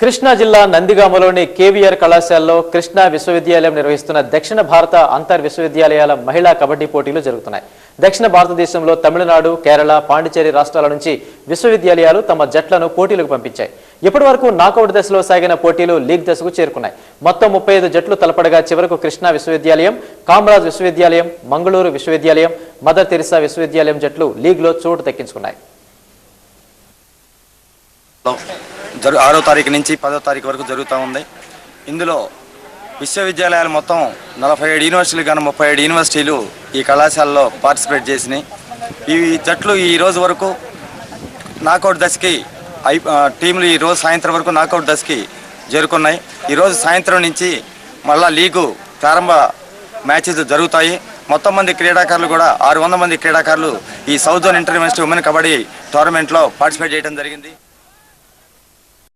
కృష్ణా జిల్లా నందిగామలోని కేవీఆర్ కళాశాలలో కృష్ణా విశ్వవిద్యాలయం నిర్వహిస్తున్న దక్షిణ భారత అంతర్ విశ్వవిద్యాలయాల మహిళా కబడ్డీ పోటీలు జరుగుతున్నాయి. దక్షిణ భారతదేశంలో తమిళనాడు కేరళ పాండిచేరి రాష్ట్రాల నుంచి విశ్వవిద్యాలయాలు తమ జట్లను పోటీలకు పంపించాయి. ఇప్పటి వరకు నాకౌట్ దశలో సాగిన పోటీలు లీగ్ దశకు చేరుకున్నాయి. మొత్తం ముప్పై ఐదు జట్లు తలపడగా చివరకు కృష్ణా విశ్వవిద్యాలయం కామరాజ్ విశ్వవిద్యాలయం మంగళూరు విశ్వవిద్యాలయం మదర్ తెరిసా విశ్వవిద్యాలయం జట్లు లీగ్లో చోటు దక్కించుకున్నాయి. జరు ఆరో తారీఖు నుంచి పదో తారీఖు వరకు జరుగుతూ ఉంది. ఇందులో విశ్వవిద్యాలయాలు మొత్తం నలభై ఏడు యూనివర్సిటీలు కానీ ముప్పై ఏడు యూనివర్సిటీలు ఈ కళాశాలలో పార్టిసిపేట్ చేసినాయి. ఈ జట్లు ఈ రోజు వరకు నాకౌట్ దశకి ఐ ఆ, టీంలు ఈ రోజు సాయంత్రం వరకు నాకౌట్ దశకి చేరుకున్నాయి. ఈరోజు సాయంత్రం నుంచి మళ్ళా లీగు ప్రారంభ మ్యాచెస్ జరుగుతాయి. మొత్తం మంది క్రీడాకారులు కూడా ఆరు మంది క్రీడాకారులు ఈ south zone inter university women kabaddi టోర్నమెంట్లో పార్టిసిపేట్ చేయడం జరిగింది.